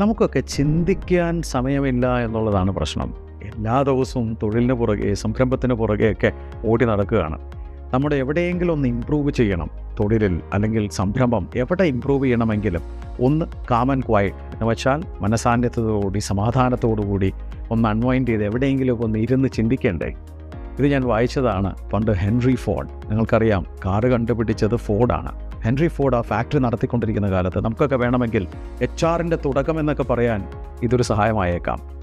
നമുക്കൊക്കെ ചിന്തിക്കാൻ സമയമില്ല എന്നുള്ളതാണ് പ്രശ്നം. എല്ലാ ദിവസവും തൊഴിലിന് പുറകെ സംരംഭത്തിന് പുറകെയൊക്കെ ഓടി നടക്കുകയാണ്. നമ്മുടെ എവിടെയെങ്കിലും ഒന്ന് ഇമ്പ്രൂവ് ചെയ്യണം. തൊഴിലിൽ അല്ലെങ്കിൽ സംരംഭം എവിടെ ഇമ്പ്രൂവ് ചെയ്യണമെങ്കിലും ഒന്ന് കാമൻ ക്വയറ്റ് എന്ന് വെച്ചാൽ മനസാന്നിധ്യത്തോടുകൂടി സമാധാനത്തോടുകൂടി ഒന്ന് അൺവൈൻഡ് ചെയ്ത് എവിടെയെങ്കിലും ഒന്ന് ഇരുന്ന് ചിന്തിക്കേണ്ടേ. ഇത് ഞാൻ വായിച്ചതാണ് പണ്ട് ഹെൻറി ഫോർഡ്. നിങ്ങൾക്കറിയാം കാറ് കണ്ടുപിടിച്ചത് ഫോർഡാണ്. ഹെൻറി ഫോർഡ് ആ ഫാക്ടറി നടത്തിക്കൊണ്ടിരിക്കുന്ന കാലത്ത് നമുക്കൊക്കെ വേണമെങ്കിൽ എച്ച് ആറിന്റെ തുടക്കം എന്നൊക്കെ പറയാൻ ഇതൊരു സഹായമായേക്കാം.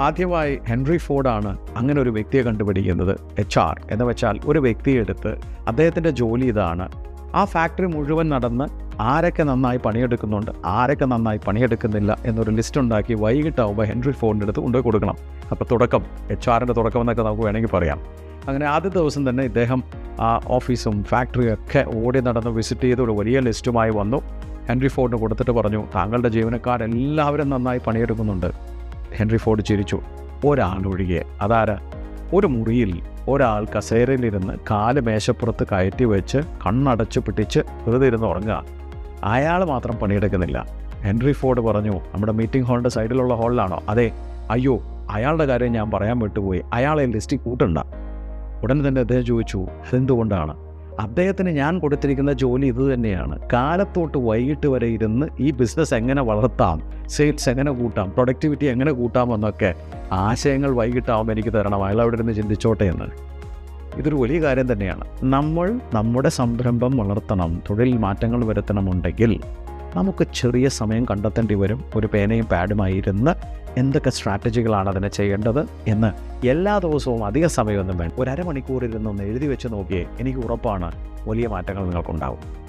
ആദ്യമായി ഹെൻറി ഫോർഡാണ് അങ്ങനെ ഒരു വ്യക്തിയെ കണ്ടുപിടിക്കുന്നത് എച്ച് ആർ. എന്ന് വെച്ചാൽ ഒരു വ്യക്തിയെ എടുത്ത് അദ്ദേഹത്തിന്റെ ജോലി ഇതാണ്. ആ ഫാക്ടറി മുഴുവൻ നടന്ന് ആരൊക്കെ നന്നായി പണിയെടുക്കുന്നുണ്ട് ആരൊക്കെ നന്നായി പണിയെടുക്കുന്നില്ല എന്നൊരു ലിസ്റ്റ് ഉണ്ടാക്കി വൈകിട്ടാവുമ്പോൾ ഹെൻറി ഫോർഡിന്റെ അടുത്ത് കൊണ്ടുപോയി കൊടുക്കണം. അപ്പോൾ തുടക്കം എച്ച് ആറിന്റെ തുടക്കം എന്നൊക്കെ നമുക്ക് വേണമെങ്കിൽ പറയാം. അങ്ങനെ ആദ്യ ദിവസം തന്നെ ഇദ്ദേഹം ഓഫീസും ഫാക്ടറിയും ഒക്കെ ഓടി നടന്ന് വിസിറ്റ് ചെയ്ത് ഒരു വലിയ ലിസ്റ്റുമായി വന്നു. ഹെൻറി ഫോർഡിന് കൊടുത്തിട്ട് പറഞ്ഞു താങ്കളുടെ ജീവനക്കാരെല്ലാവരും നന്നായി പണിയെടുക്കുന്നുണ്ട്. ഹെൻറി ഫോർഡ് ചിരിച്ചു. ഒരാളൊഴികെ അതാര? ഒരു മുറിയിൽ ഒരാൾ കസേരയിലിരുന്ന് കാൽ മേശപ്പുറത്ത് കയറ്റി വെച്ച് കണ്ണടച്ച് പിടിച്ച് വെറുതെ ഇരുന്ന് ഉറങ്ങുക. അയാൾ മാത്രം പണിയെടുക്കുന്നില്ല. ഹെൻറി ഫോർഡ് പറഞ്ഞു നമ്മുടെ മീറ്റിംഗ് ഹാളിന്റെ സൈഡിലുള്ള ഹാളിലാണോ? അതെ. അയ്യോ അയാളുടെ കാര്യം ഞാൻ പറയാൻ വിട്ടുപോയി. അയാളെ ലിസ്റ്റിൽ കൂട്ടണ്ട. ഉടനെ തന്നെ അദ്ദേഹം ചോദിച്ചു അതെന്തുകൊണ്ടാണ്? അദ്ദേഹത്തിന് ഞാൻ കൊടുത്തിരിക്കുന്ന ജോലി ഇത് തന്നെയാണ്. കാലത്തോട്ട് വൈകിട്ട് വരെ ഇരുന്ന് ഈ ബിസിനസ് എങ്ങനെ വളർത്താം സെയിൽസ് എങ്ങനെ കൂട്ടാം പ്രൊഡക്ടിവിറ്റി എങ്ങനെ കൂട്ടാം എന്നൊക്കെ ആശയങ്ങൾ വൈകിട്ടാവുമ്പോൾ എനിക്ക് തരണം. അയാൾ അവിടെ ഇരുന്ന് ചിന്തിച്ചോട്ടെ എന്ന്. ഇതൊരു വലിയ കാര്യം തന്നെയാണ്. നമ്മൾ നമ്മുടെ സംരംഭം വളർത്തണം തൊഴിൽ മാറ്റങ്ങൾ വരുത്തണമെന്നുണ്ടെങ്കിൽ നമുക്ക് ചെറിയ സമയം കണ്ടെത്തേണ്ടി വരും. ഒരു പേനയും പാഡുമായി ഇരുന്ന് എന്തൊക്കെ സ്ട്രാറ്റജികളാണ് അതിനെ ചെയ്യേണ്ടത് എന്ന് എല്ലാ ദിവസവും അധിക സമയമൊന്നും വേണം ഒരു അരമണിക്കൂർ ഇരുന്നൊന്ന് എഴുതി വെച്ച് നോക്കിയേ എനിക്ക് ഉറപ്പാണ് വലിയ മാറ്റങ്ങൾ നിങ്ങൾക്കുണ്ടാവും.